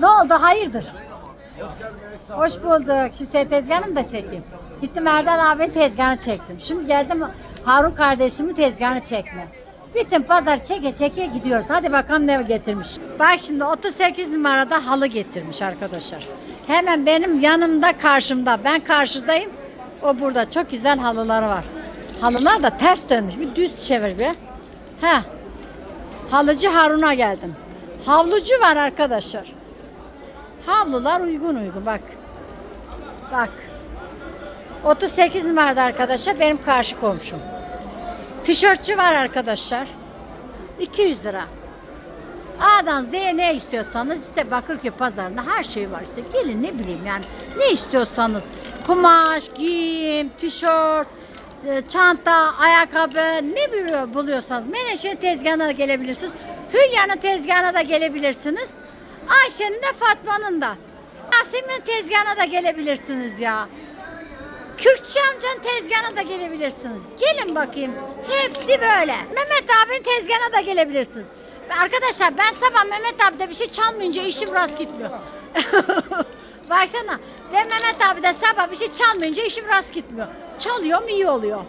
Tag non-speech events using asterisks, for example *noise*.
Ne oldu? Hayırdır? Hoş bulduk. Şimdi senin tezgahını da çekeyim. Gittim Erdal abinin tezgahını çektim. Şimdi geldim Harun kardeşimin tezgahını çekme. Bütün pazar çeke çeke gidiyoruz. Hadi bakalım ne getirmiş. Bak şimdi 38 numarada halı getirmiş arkadaşlar. Hemen benim yanımda karşımda. Ben karşıdayım. O burada çok güzel halıları var. Halılar da ters dönmüş. Bir düz çevir bir. He. Halıcı Harun'a geldim. Havlucu var arkadaşlar. Havlular uygun uygun bak. Bak. 38 numarada arkadaşlar benim karşı komşum. Tişörtçü var arkadaşlar. 200 lira. A'dan Z'ye ne istiyorsanız işte Bakırköy pazarında her şey var işte. Gelin ne bileyim yani ne istiyorsanız. Kumaş, giyim, tişört, e, çanta, ayakkabı ne buluyor- buluyorsanız. Menekşe tezgahına da gelebilirsiniz. Hülya'nın tezgahına da gelebilirsiniz. Ayşe'nin de Fatma'nın da. Yasemin'in tezgahına da gelebilirsiniz ya. Kürkçü amcanın tezgahına da gelebilirsiniz. Gelin bakayım. Hepsi böyle. Mehmet abinin tezgahına da gelebilirsiniz. Ve Arkadaşlar ben sabah Mehmet abide bir şey çalmayınca işim rast gitmiyor. *laughs* Baksana. Ben Mehmet abi de sabah bir şey çalmayınca işim rast gitmiyor. Çalıyorum iyi oluyor.